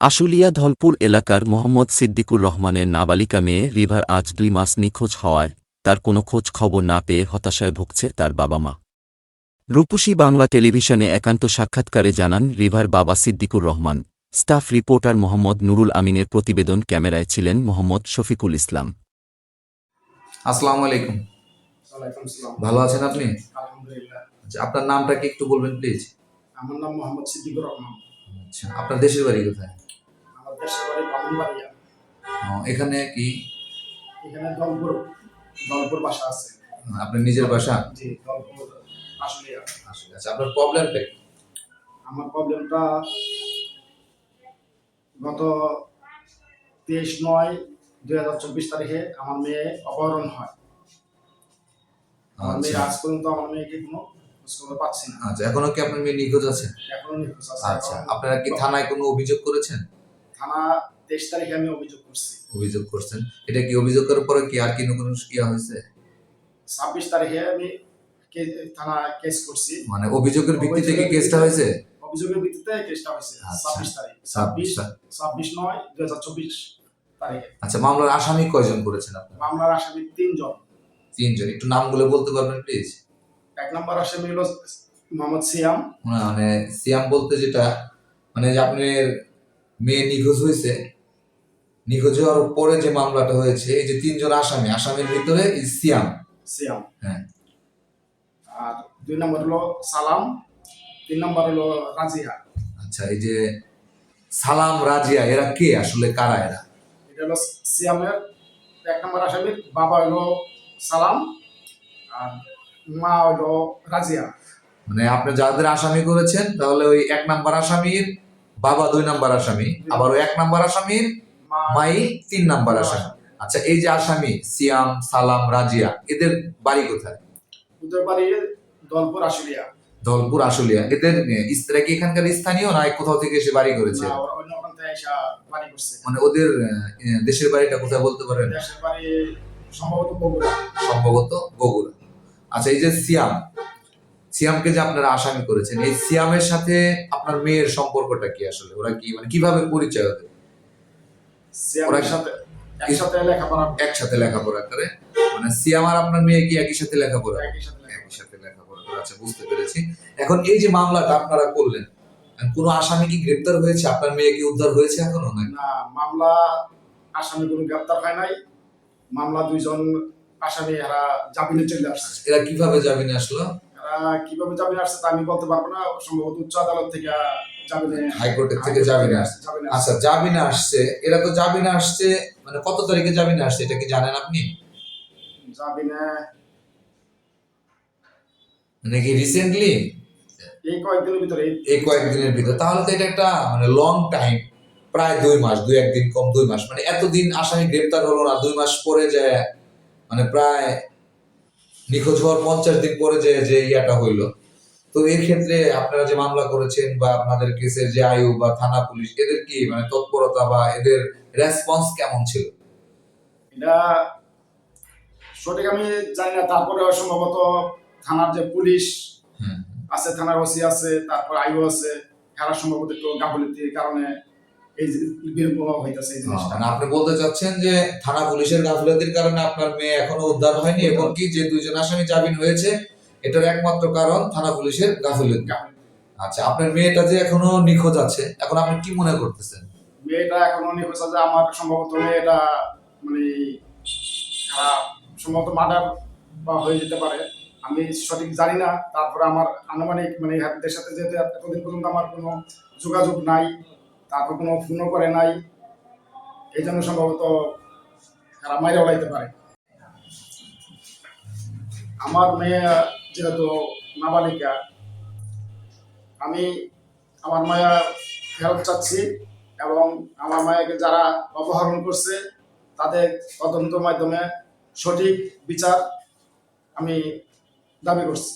আশুলিয়া ধলপুর এলাকার মোহাম্মদ সিদ্দিকুর রহমানের নাবালিকা মেয়ে রিভার আজ দুই মাস নিখোঁজ হওয়ায় তার কোনো খোঁজ খবর না পেয়ে হতাশায় ভুগছে তার বাবা মা। রূপসী বাংলা টেলিভিশনে একান্ত সাক্ষাৎকারে জানান রিভার বাবা সিদ্দিকুর রহমান। স্টাফ রিপোর্টার মোহাম্মদ নুরুল আমিনের প্রতিবেদন ক্যামেরায় ছিলেন মোহাম্মদ শফিকুল ইসলাম। আসসালামু আলাইকুম। ভালো আছেন আপনি? আচ্ছা আপনার নামটা কি একটু বলবেন প্লিজ আমার নাম মোহাম্মদ সিদ্দিকুর রহমান। আচ্ছা আপনার দেশের বাড়ি কোথায়? দেশের বাড়ি বামুনবাড়িয়া। এখানে কি? এখানে দলপুর দলপুর বাসা আছে। আপনার নিজের বাসা? জি দলপুর আশুলিয়া আচ্ছা আপনার প্রবলেমটা কি? আমার প্রবলেমটা গত তেইশ নয় দুই হাজার চব্বিশ তারিখে আমার মেয়ে অপহরণ হয়। আমার মেয়ে আচ্ছা। আজ পর্যন্ত আমার মেয়েকে কোনো আচ্ছা এখনও কি আপনার মেয়ে নিখোঁজ আছে? এখনও নিখোঁজ আছে। আচ্ছা আপনারা কি থানায় কোনো অভিযোগ করেছেন? থানা তেইশ তারিখে আমি অভিযোগ করছি। অভিযোগ করছেন। এটা কি অভিযোগ করার পরে কি আর কি কোনো ইয়া হয়েছে? ছাব্বিশ তারিখে আমি কে- থানা কেস করছি। মানে অভিযোগের ভিত্তিতে কি কেসটা হয়েছে? অভিযোগের ভিত্তিতে কেসটা হয়েছে আচ্ছা। ছাব্বিশ তারিখ। ছাব্বিশ ছাব্বিশ নয় দুই হাজার চব্বিশ তারিখে। আচ্ছা মামলার আসামি কয়জন করেছেন আপনারা? মামলার আসামি তিনজন। তিনজন। একটু নামগুলো বলতে পারবেন প্লিজ এক নম্বর আসামি হলো মোহাম্মদ সিয়াম। মানে সিয়াম বলতে যেটা মানে যে আপনার মেয়ে নিখোঁজ হয়েছে। নিখোঁজ হওয়ার পরে যে মামলাটা হয়েছে এই যে তিনজন আসামি আসামির ভিতরে সিয়াম। সিয়াম। হ্যাঁ। আর দুই নম্বর হলো সালাম তিন নম্বর হলো রাজিয়া আচ্ছা এই যে সালাম রাজিয়া এরা কে আসলে? কারা এরা? এটা হলো সিয়ামের এক নম্বর আসামির বাবা হলো সালাম আর মা হলো রাজিয়া মানে আপনি যাদের আসামি করেছেন তাহলে ওই এক নাম্বার আসামির বাবা দুই নাম্বার আসামি আবার এক নাম্বার আসামির মাই তিন নাম্বার আসামি। আচ্ছা এই যে আসামি সিয়াম সালাম রাজিয়া এদের বাড়ি কোথায়? উত্তর বাড়ি দলপুর আশুলিয়া। ধলপুর আশুলিয়া। এদের স্ত্রী কি এখানকার স্থানীয় না কোথাও থেকে এসে বাড়ি করেছে? মানে ওদের দেশের বাড়িটা কোথায় বলতে পারেন? দেশের বাড়ি সম্ভবত বগুড়া। সম্ভবত বগুড়া। আচ্ছা এই যে সিয়াম সিয়ামকে যে আপনারা আসামি করেছেন এই সিয়ামের সাথে আপনার মেয়ের সম্পর্কটা কি আসলে? ওরা কি মানে কীভাবে পরিচয় ওদের? সিয়ামের ওরা- সাথে একসাথে লেখাপড়া একসাথে লেখাপড়া করে? মানে সিয়াম আর আপনার মেয়ে কি একই সাথে লেখাপড়া একই সাথে লেখাপড়া। একই সাথে লেখাপড়া করে আচ্ছা বুঝতে পেরেছি। এখন এই যে মামলাটা আপনারা করলেন কোন আসামি কি গ্রেপ্তার হয়েছে? আপনার মেয়ে কি উদ্ধার হয়েছে এখনও নাকি? না মামলা আসামি কোনো গ্রেপ্তার হয় নাই। মামলা দুইজন আসামি এরা জামিনে চলে আসছে। এরা কীভাবে জামিনে আসলো? কীভাবে জামিনে আসছে তা আমি বলতে পারব না। সম্ভবত উচ্চ আদালত থেকে হাইকোর্টের থেকে জামিনে আসছে। আচ্ছা জামিনে আসছে। এরা তো জামিনে আসছে মানে কত তারিখে জামিনে আসছে এটা কি জানেন আপনি? জামিনে মানে কি রিসেন্টলি এই কয়েকদিনের ভিতরে। এই কয়েকদিনের ভিতরে। তাহলে তো এটা একটা মানে লং টাইম প্রায় দুই মাস দুই একদিন কম দুই মাস। মানে এতদিন আসামি গ্রেপ্তার হলো না দুই মাস পরে যে মানে প্রায় নিখোঁজ হওয়ার পঞ্চাশ দিন পরে যে যে ইয়াটা হইল। তো এই ক্ষেত্রে আপনারা যে মামলা করেছেন বা আপনাদের কেসের যে আয়ু বা থানা পুলিশ এদের কি মানে তৎপরতা বা এদের রেসপন্স কেমন ছিল? এটা সঠিক আমি জানি না তারপরে সম্ভবত থানার যে পুলিশ আছে থানার ওসি আছে তারপর আইও আছে এরা সম্ভবত একটু গাফলিতির কারণে এই যে বিলম্ব হইতেছে এই জিনিসটা। মানে আপনি বলতে চাচ্ছেন যে থানা পুলিশের গাফিলতির কারণে আপনার মেয়ে এখনও উদ্ধার হয়নি এবং কি যে দুইজন আসামি জামিন হয়েছে এটার একমাত্র কারণ থানা পুলিশের গাফিলতি। গাফিলতি। আচ্ছা আপনার মেয়েটা যে এখনও নিখোঁজ আছে এখন আপনি কি মনে করতেছেন? মেয়েটা এখনও নিখোঁজ আছে আমার সম্ভবত মেয়েটা মানে সম্ভবত মার্ডার বা হয়ে যেতে পারে। আমি সঠিক জানি না তারপরে আমার আনুমানিক মানে এদের সাথে যেহেতু এতদিন পর্যন্ত আমার কোনো যোগাযোগ নাই তারপর কোনো ফোনও করে নাই। এই জন্য সম্ভবত এরা মাইরে ওলাইতে পারে। আমার মেয়ে যেহেতু নাবালিকা, আমি আমার মায়া ফেরত চাচ্ছি এবং আমার মায়াকে যারা অপহরণ করছে, তাদের তদন্ত মাধ্যমে সঠিক বিচার আমি দাবি করছি।